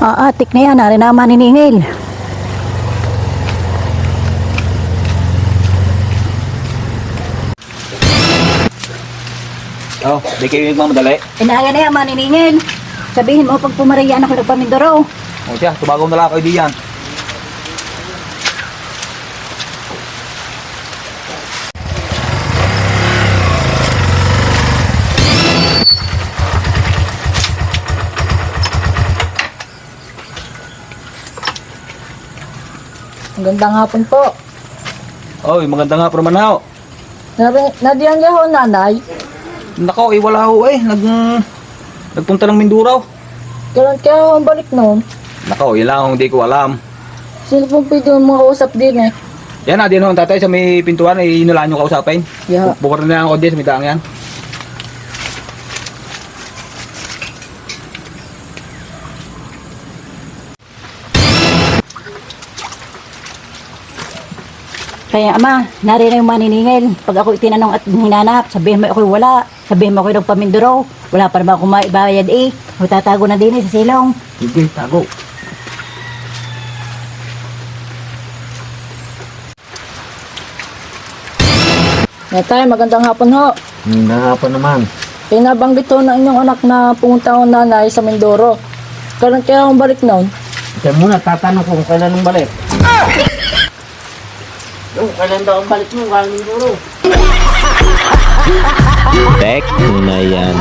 Ah, atik na yan, nari naman niningil. Oh, di kayo nagmamadali. Inaya na yan, maniningil. Sabihin mo pag pumarayaan ako nagpamindoro. O siya, tubagaw na lang kayo diyan. Magandang hapon po. Oy, maganda nga pero manaw. Nari, nadiyan niya ho, nanay. Nako, eh wala ho eh. Nag, nagpunta ng Minduraw. Kailan kaya ho ang balik noon? Nako, yun lang ang hindi ko alam. Sino pong pwede mo makausap din eh? Yan na, din ho ang tatay sa may pintuan, eh, inulaan nyo kausapin. Yeah. Bukod na lang ang audience, may daang yan. Kaya ama, nari na yung maniningil. Pag ako itinanong at hinanap, sabihin mo ako'y wala. Sabihin mo ako'y nagpamindoro. Wala pa naman akong maibayad eh. Magtatago na din eh sa silong. Sige, tago. Natay, magandang hapon ho. Nga pa naman. Pinabanggit ho ng inyong anak na pumunta ho nanay sa Mindoro. Kailan kaya ang balik noon? Ito muna, tatanong ko kung kailan ang balik. Kung kailan daw ang balik mo, galing duro. Tek na yan.